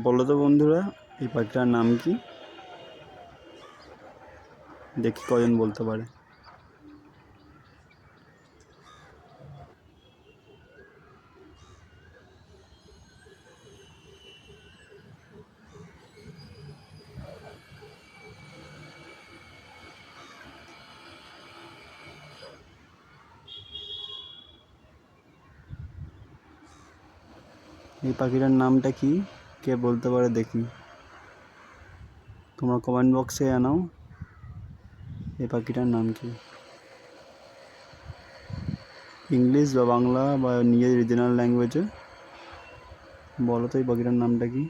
বলো তো বন্ধুরা, এই পাখিটার নাম কি? দেখি কজন বলতে পারে। এই পাখিটার নামটা কি? কে বলতে পারে দেখি। তোমরা কমেন্ট বক্সে জানাও এই পাখিটার নাম কি। ইংলিশ বা বাংলা বা নিজের রিজিনাল ল্যাঙ্গুয়েজে বলো তো এই পাখিটার নামটা কি।